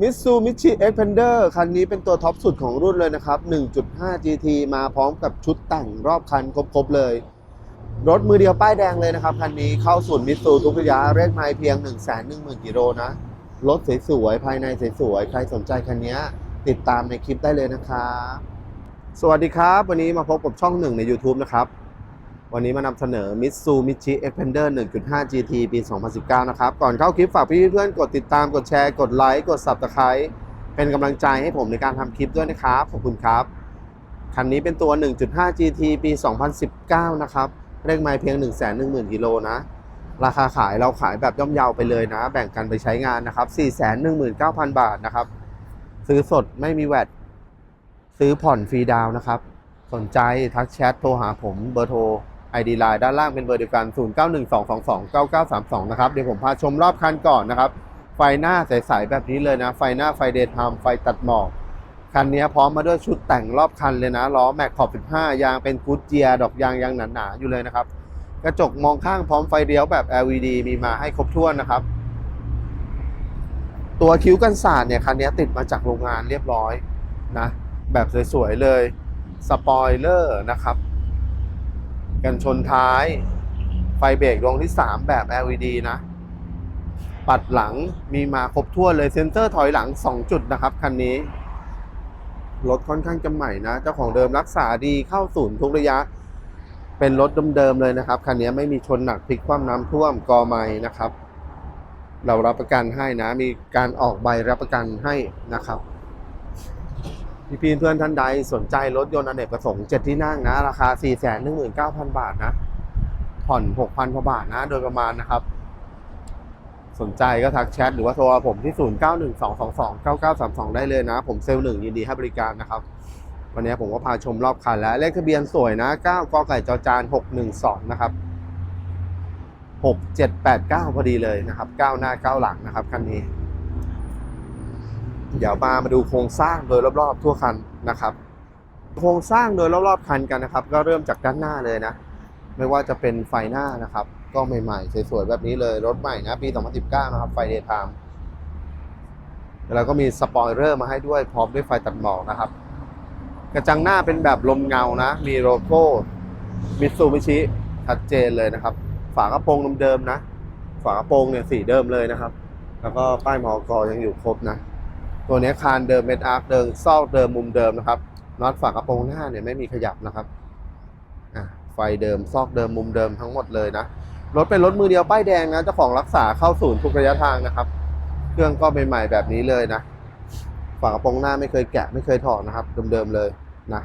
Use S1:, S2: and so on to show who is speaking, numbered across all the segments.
S1: มิตซูมิชิเอ็กเพนเดอร์คันนี้เป็นตัวท็อปสุดของรุ่นเลยนะครับ 1.5 GT มาพร้อมกับชุดแต่งรอบคันครบๆเลย รถมือเดียวป้ายแดงเลยนะครับ คันนี้เข้าศูนย์มิตซูทุกระยะเรียกไมล์เพียง 1 1 0 0 0 0กิโลนะ รถสวยๆ ภายในสวยๆ ใครสนใจคันนี้ติดตามในคลิปได้เลยนะครับ สวัสดีครับ วันนี้มาพบกับช่องหนึ่งใน YouTube นะครับ วันนี้มานำเสนอ Mitsubishi Xpander 1.5 GT ปี 2019 นะครับ ก่อนเข้าคลิปฝากพี่เพื่อนกดติดตามกดแชร์ กดไลค์ กด Subscribe เป็นกำลังใจให้ผมในการทำคลิปด้วยนะครับ ขอบคุณครับ คันนี้เป็นตัว 1.5 GT ปี 2019 นะครับเร่งไมล์เพียง 110,000 กิโลนะ ราคาขายเราขายแบบย่อมเยาวไปเลยนะ แบ่งกันไปใช้งานนะครับ 419,000 บาทนะครับ ซื้อสดไม่มีแวดซื้อผ่อนฟรีดาวนะครับ สนใจทักแชทโทรหาผมเบอร์โทร ID Line ด้านล่างเป็นเบอร์เดียวกัน 0912229932 นะครับ เดี๋ยวผมพาชมรอบคันก่อนนะครับ ไฟหน้าใสๆแบบนี้เลยนะ ไฟหน้าไฟเดย์ไทม์ไฟตัดหมอก คันนี้พร้อมมาด้วยชุดแต่งรอบคันเลยนะ ล้อแม็กขอบ 15 ยางเป็นกูดเจียดอกยางยางหนาๆ อยู่เลยนะครับ กระจกมองข้างพร้อมไฟเลี้ยวแบบ LED มีมาให้ครบถ้วนนะครับ ตัวคิ้วกันศาสตร์เนี่ยคันนี้ติดมาจากโรงงานเรียบร้อยนะ แบบสวยๆเลย สปอยเลอร์นะครับ กันชนท้าย ไฟเบรกดวงที่ 3 แบบ LED นะ ปัดหลังมีมาครบถ้วเลยเซ็นเซอร์ถอยหลัง 2 จุดนะครับคันนี้ รถค่อนข้างจะใหม่นะ เจ้าของเดิมรักษาดีเข้าศูนย์ทุกระยะ เป็นรถเดิมๆเลยนะครับ คันนี้ไม่มีชนหนักพลิกคว่ำน้ำท่วมกอไม้นะครับ เรารับประกันให้นะ มีการออกใบรับประกันให้นะครับ พี่พีเพื่อนท่านใดสนใจรถยนต์อเนกประสงค์7ที่นั่งนะ ราคา 419,000 บาทนะ ผ่อน 6,000กว่าบาทนะ โดยประมาณนะครับ สนใจก็ทักแชทหรือว่าโทรผมที่ 0912229932 ได้เลยนะ ผมเซลล์หนึ่งยินดีให้บริการนะครับ วันนี้ผมก็พาชมรอบคันแล้ว เลขทะเบียนสวยนะ 9กไก่จอจาน 612 นะครับ 6789 พอดีเลยนะครับ 9 หน้า 9 หลังนะครับคันนี้ เดี๋ยวมามาดูโครงสร้างโดยรอบๆทั่วคันนะครับ โครงสร้างโดยรอบๆคันกันนะครับ ก็เริ่มจากด้านหน้าเลยนะ ไม่ว่าจะเป็นไฟหน้านะครับ ก็ใหม่ๆสวยๆแบบนี้เลยรถใหม่นะปี 2019 นะครับ ไฟเดย์ไทม์แล้วก็มีสปอยเลอร์มาให้ด้วยพร้อมด้วยไฟตัดหมอกนะครับ กระจังหน้าเป็นแบบลมเงานะ มีโลโก้มิตซูบิชิชัดเจนเลยนะครับ ฝากระโปรงเดิมๆนะ ฝากระโปรงเนี่ยสีเดิมเลยนะครับ แล้วก็ป้ายมอกอยังอยู่ครบนะ ตัวนี้คานเดิมเม็ดอาร์คเดิมซอกเดิมมุมเดิมนะครับน็อตฝากระโปรงหน้าเนี่ยไม่มีขยับนะครับไฟเดิมซอกเดิมมุมเดิมทั้งหมดเลยนะรถเป็นรถมือเดียวป้ายแดงนะเจ้าของรักษาเข้าศูนย์ทุกระยะทางนะครับ เครื่องก็ใหม่ๆแบบนี้เลยนะฝากระโปรงหน้าไม่เคยแกะไม่เคยถอดนะครับ เดิมๆเลยนะ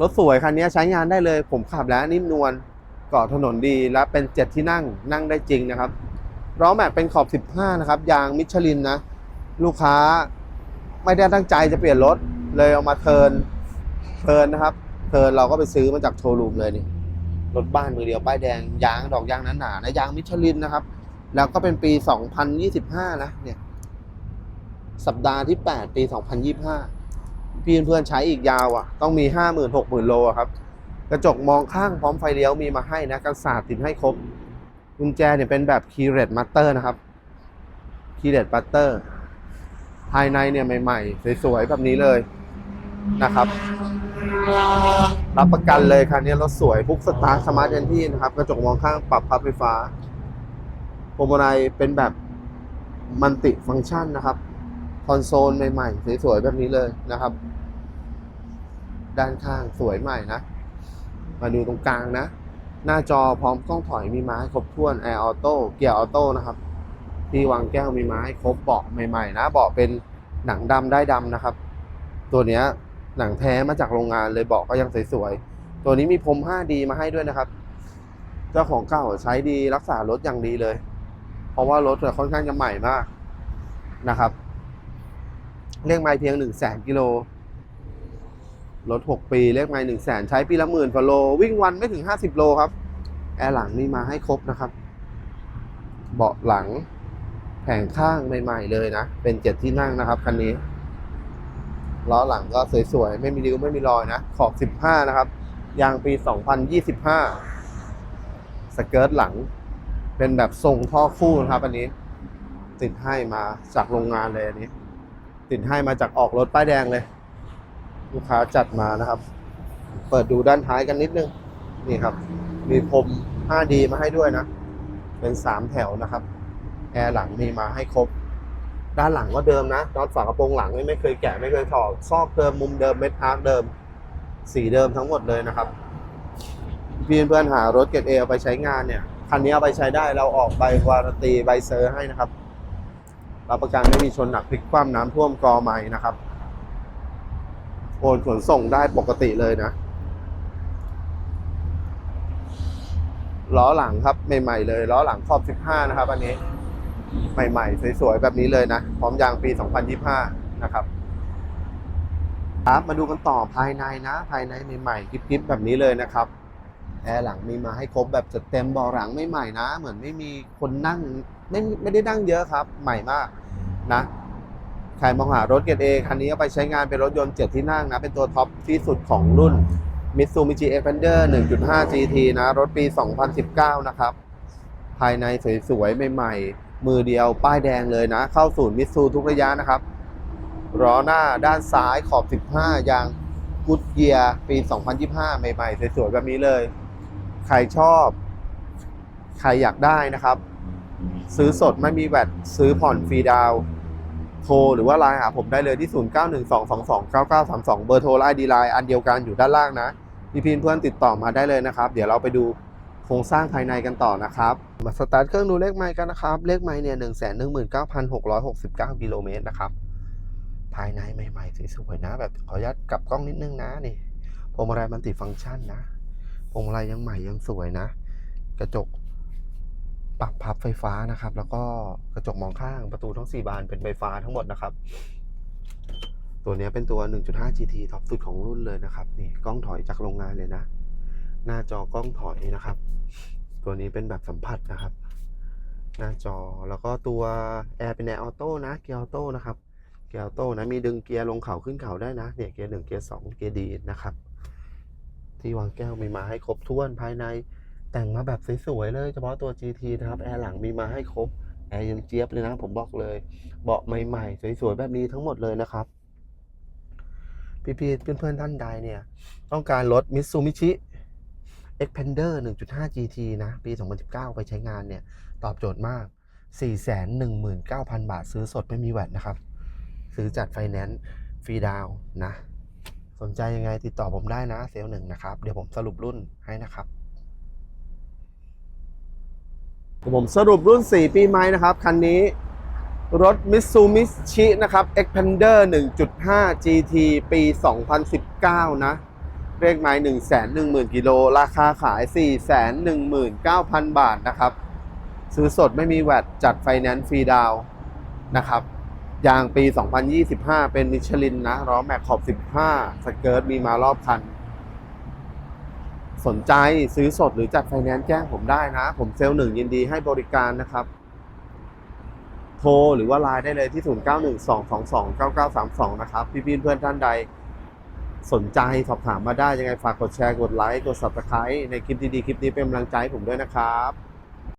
S1: รถสวยคันนี้ใช้งานได้เลย ผมขับแล้วนิ่มนวลเกาะถนนดีและเป็นเจ็ดที่นั่งนั่งได้จริงนะครับล้อแม็กเป็นขอบ 15 นะครับ ยางมิชลินนะ ลูกค้าไม่ได้ตั้งใจจะเปลี่ยนรถ เลยเอามาเทินเทินนะครับ เทินเราก็ไปซื้อมาจากโชว์รูมเลยนี่รถบ้านมือเดียวป้ายแดงยางดอกยางนั้นหนานะยางมิชลินนะครับ แล้วก็เป็นปี 2025 นะ เนี่ย สัปดาห์ที่ 8 ปี 2025 พี่เพื่อนๆใช้อีกยาวอะ ต้องมี 50,000 60,000 โลอะครับ กระจกมองข้างพร้อมไฟเลี้ยวมีมาให้นะกันศาสตร์ติดให้ครบกุญแจเนี่ยเป็นแบบคีเรดมัตเตอร์นะครับคีเรดมัตเตอร์ ภายในเนี่ยใหม่ๆ สวยๆ แบบนี้เลยนะครับ รับประกันเลยคันนี้รถสวยพุกสตาร์สมาร์ทเอนที่นะครับ กระจกมองข้างปรับพับไฟฟ้าพวงมาลัยเป็นแบบมันติฟังก์ชันนะครับ คอนโซลใหม่ๆ สวยๆ แบบนี้เลยนะครับ ด้านข้างสวยใหม่นะ มาดูตรงกลางนะ หน้าจอพร้อมกล้องถอยมีมาให้ครบถ้วนแอร์ออโต้เกียร์ออโต้นะครับ ที่วางแก้วมีไม้ครบเบาะใหม่ๆ นะเบาะเป็นหนังดำได้ดำนะครับ ตัวเนี้ยหนังแท้มาจากโรงงานเลยเบาะก็ยังสวยๆตัวนี้มีพรม 5D มาให้ด้วยนะครับ เจ้าของเก่าใช้ดีรักษารถอย่างดีเลย เพราะว่ารถค่อนข้างจะใหม่มากนะครับเลขไมล์เพียง1 0 0 0 0แสนกิโลรถ 6 ปีเลขไมล์1 0 0 0 0แสนใช้ปีละหมื่นกว่าโล วิ่งวันไม่ถึง 50 โลครับ แอร์หลังนี่มาให้ครบนะครับ เบาะหลัง แผงข้างใหม่ ๆ เลยนะ เป็นเจ็ดที่นั่งนะครับคันนี้ล้อหลังก็สวยๆ ไม่มีริ้วไม่มีรอยนะ ขอบ 15 นะครับ ยางปี 2025 สเกิร์ตหลัง เป็นแบบทรงท่อคู่นะครับ อันนี้ ติดให้มาจากโรงงานเลยอันนี้ ติดให้มาจากออกรถป้ายแดงเลย ลูกค้าจัดมานะครับ เปิดดูด้านท้ายกันนิดนึง นี่ครับ มีพรม 5D มาให้ด้วยนะ เป็นสามแถวนะครับ แอร์หลังมีมาให้ครบ ด้านหลังก็เดิมนะน็อตฝากระโปรงหลังนี่ไม่เคยแกะไม่เคยถอดซอกเดิมมุมเดิมเม็ดอาร์คเดิม สีเดิมทั้งหมดเลยนะครับพี่เพื่อนๆหารถเกรดเอเอาไปใช้งานเนี่ยคันนี้เอาไปใช้ได้เราออกใบวารันตีใบเซอร์ให้นะครับรับประกันไม่มีชนหนักพลิกคว่ำน้ำท่วมกอใหม่นะครับ โอนขนส่งได้ปกติเลยนะล้อหลังครับใหม่ๆเลยล้อหลังขอบ 15 นะครับอันนี้ ใหม่ๆ สวยๆ แบบนี้เลยนะ พร้อมยางปี 2025 นะครับครับมาดูกันต่อภายในนะ ภายในใหม่ๆกริบๆแบบนี้เลยนะครับแอร์หลังมีมาให้ครบแบบจัดเต็มเบาะหลังไม่ใหม่นะ เหมือนไม่มีคนนั่งไม่ไม่ได้นั่งเยอะครับ ใหม่มากนะใครมองหารถเกรดเอคันนี้เอาไปใช้งานเป็นรถยนต์เจ็ดที่นั่งนะ เป็นตัวท็อปที่สุดของรุ่น Mitsubishi Xpander 1.5 GT นะ รถปี 2019 นะครับ ภายในสวยๆ ใหม่ๆ มือเดียวป้ายแดงเลยนะ เข้าศูนย์มิตซูทุกระยะนะครับล้อหน้าด้านซ้ายขอบ 15 ยางกุดเกียร์ปี 2025 ใหม่ๆ สวยๆ แบบนี้เลย ใครชอบ ใครอยากได้นะครับ ซื้อสดไม่มีแวดซื้อผ่อนฟรีดาวโทรหรือว่าไลน์หาผมได้เลยที่ 0912229932 เบอร์โทรไลน์ดีไลน์อันเดียวกันอยู่ด้านล่างนะพี่พีนเพื่อนติดต่อมาได้เลยนะครับ เดี๋ยวเราไปดู ครงสร้างภายในกันต่อนะครับ มาสตาร์ทเครื่องดูเลขไมล์กันนะครับ เลขไมล์เนี่ยหนึ่งแสนหนึ่งหมื่นเก้าพันหกร้อยหกสิบเก้ากิโลเมตรนะครับ ภายในใหม่ๆสวยๆนะ แบบขออนุญาตกลับกล้องนิดนึงนะนี่พวงมาลัยมันติฟังก์ชันนะพวงมาลัยยังใหม่ยังสวยนะ กระจกปรับพับไฟฟ้านะครับ แล้วก็กระจกมองข้างประตูทั้ง 4 บานเป็นไฟฟ้าทั้งหมดนะครับ ตัวเนี้ยเป็นตัว 1.5 GT ท็อปสุดของรุ่นเลยนะครับ นี่กล้องถอยจากโรงงานเลยนะ หน้าจอกล้องถอยนะครับ ตัวนี้เป็นแบบสัมผัสนะครับ หน้าจอแล้วก็ตัวแอร์เป็นแอร์ออโต้นะเกียร์ออโต้นะครับเกียร์ออโต้นะมีดึงเกียร์ลงเขาขึ้นเขาได้นะเนี่ยเกียร์หนึ่งเกียร์สองเกียร์ดีนะครับ ที่วางแก้วมีมาให้ครบถ้วนภายในแต่งมาแบบสวยๆเลยเฉพาะตัว GT นะครับแอร์หลังมีมาให้ครบแอร์ยังเจี๊ยบเลยนะ ผมบอกเลย เบาะใหม่ๆ สวยๆ แบบนี้ทั้งหมดเลยนะครับ พี่ๆเพื่อนๆท่านใดเนี่ย ต้องการรถ Mitsubishi Xpander 1.5 GT นะ ปี 2019 ไปใช้งานเนี่ย ตอบโจทย์มาก 419,000 บาทซื้อสดไม่มีแวดนะครับ ซื้อจัดไฟแนนซ์ฟรีดาวนะ สนใจยังไงติดต่อผมได้นะเซลล์หนึ่งนะครับ เดี๋ยวผมสรุปรุ่นให้นะครับผมสรุปรุ่น 4 ปีไม้นะครับ คันนี้รถ Mitsubishi นะครับ Xpander 1.5 GT ปี 2019 นะ เลขไม้110,000กิโลราคาขาย419,000บาทนะครับ ซื้อสดไม่มีแวดจัดไฟแนนซ์ฟรีดาวน์นะครับยางปี 2025 เป็นมิชลินนะล้อแม็กขอบ 15 สเกิร์ตมีมารอบคัน สนใจซื้อสดหรือจัดไฟแนนซ์แจ้งผมได้นะ ผมเซลล์หนึ่งยินดีให้บริการนะครับ โทรหรือว่าไลน์ได้เลยที่ 0912229932 นะครับ พี่ๆเพื่อนท่านใด สนใจสอบถามมาได้ยังไงฝากกดแชร์กดไลค์กด subscribe ในคลิปดีๆ คลิปนี้เป็นกำลังใจให้ผมด้วยนะครับ